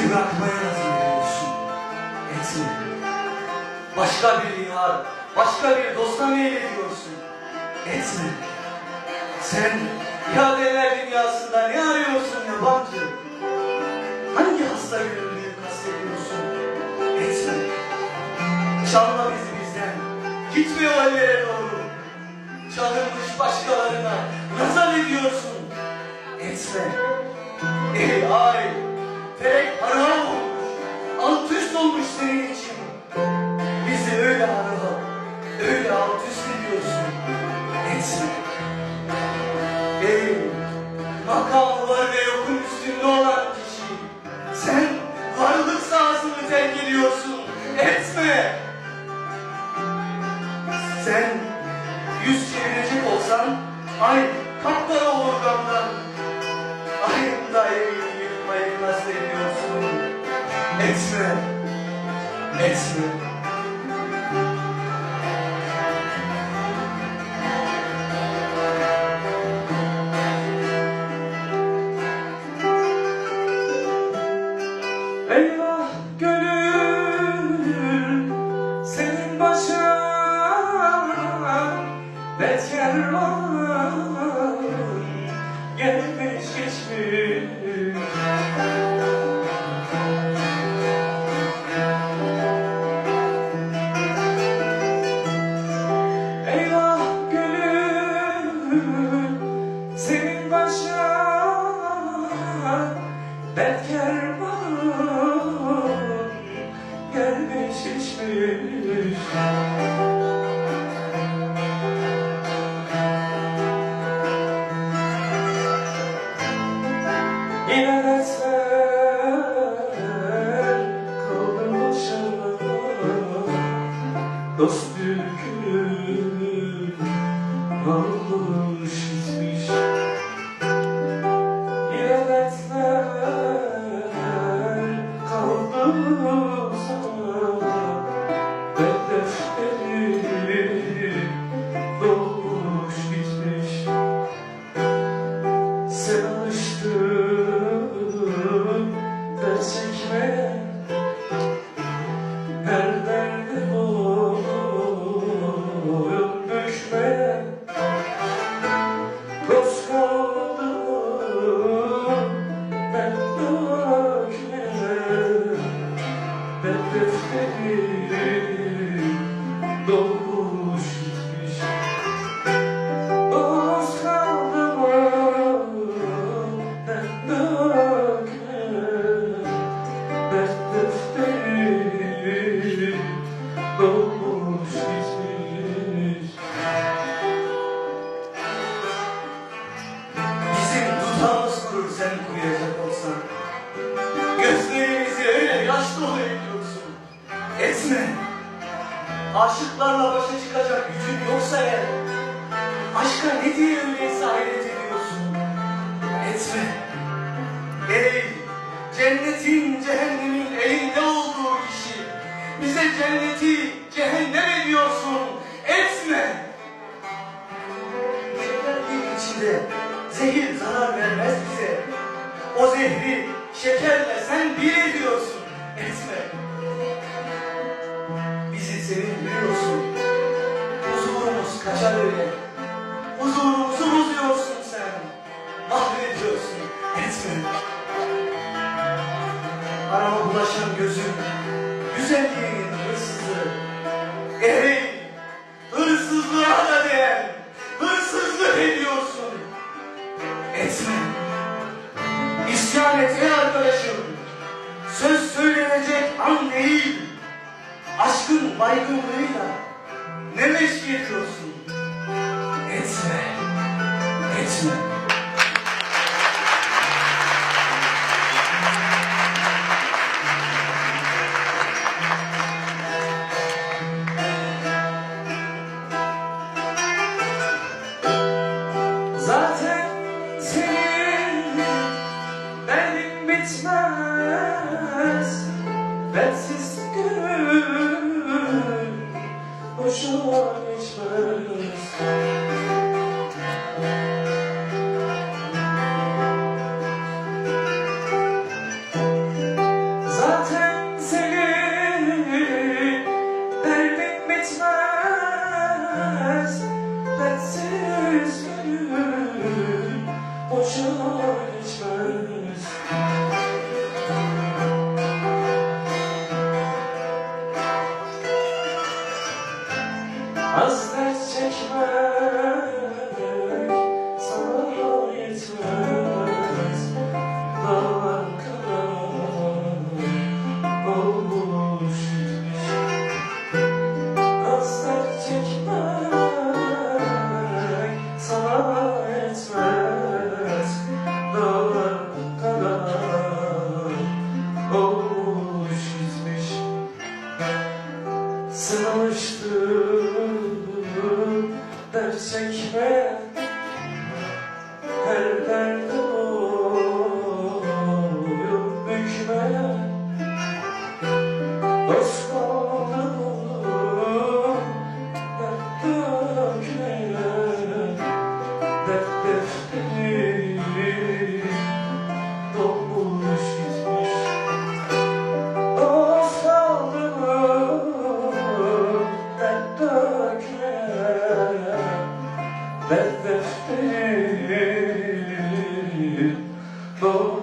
Bizi bırakmaya nasıl ediyorsun? Etme. Başka bir yar, başka bir dosta meylediyorsun. Etme. Sen iadeler dünyasında ne arıyorsun yabancı? Hangi hasta gönüllüyü kastediyorsun? Etme. Çalma bizi bizden. Gitme o ellere doğru. Üstünde olan kişi. Sen varlık sahasını terk ediyorsun. Etme. Sen yüz çevirecek olsan ay kapkara olur gamdan. Ayında evini yıkmayı nasıl ediyorsun? Etme. Etme. Yükü almış gitmiş İnanetler kaldı sana Ben sen alıştın ders çekmeye Etme. Aşıklarla başa çıkacak gücün yoksa eğer Aşka ne diye öyleyse hayret ediyorsun Etme. Ey cennetin cehennemin elinde olduğu kişi Bize cenneti cehennem ediyorsun Etme. Şekerliğin içinde zehir zarar vermez bize. O zehri şekerle sen bir ediyorsun. Baygınlığıyla ne meşk ediyorsun? Etme. Etme. Zaten senin derdin bitmez Bensiz gönül boşuna geçmez seçmek sana yetmez Dağlar kadar olmuş Hasret çekmek sana yetmez Dağlar kadar olmuş gitmiş Sente bem. Lord.